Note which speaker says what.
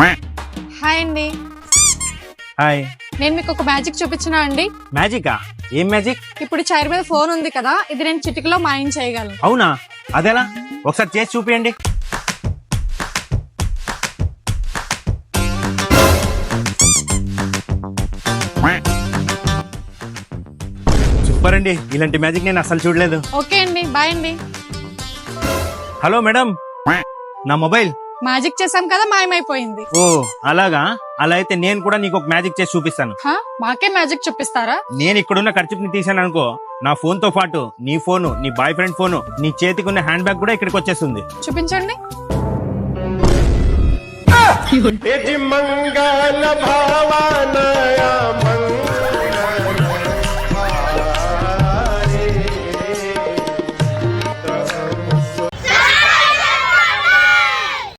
Speaker 1: Hi అండి.
Speaker 2: Hi.
Speaker 1: నేను మీకు ఒక మ్యాజిక్ చూపించినా అండి?
Speaker 2: మ్యాజికా? ఏం మ్యాజిక్?
Speaker 1: ఇప్పుడు చైర్ మీద ఫోన్ ఉంది కదా ఇది నేను చిటికలో మాయం చేయగలను.
Speaker 2: అవునా? అదెలా? ఒకసారి చేసి చూపియండి. సూపర్ అండి. ఇలాంటి మ్యాజిక్ నేను అసలు చూడలేదు.
Speaker 1: ఓకే అండి బాయ్ అండి.
Speaker 2: Hello madam. నా మొబైల్.
Speaker 1: మ్యాజిక్ చేసాం కదా మాయమైపోయింది.
Speaker 2: ఓ అలాగా? అలా అయితే నేను కూడా నీకు ఒక మ్యాజిక్ చేసి చూపిస్తాను.
Speaker 1: మాకే మ్యాజిక్ చూపిస్తారా?
Speaker 2: నేను ఇక్కడున్న ఖర్చుని తీసాను అనుకో నా ఫోన్తో పాటు నీ ఫోను నీ బాయ్ ఫ్రెండ్ ఫోను నీ చేతికి ఉన్న హ్యాండ్ బ్యాగ్ కూడా ఇక్కడికి వచ్చేస్తుంది.
Speaker 1: చూపించండి.
Speaker 3: మంగళ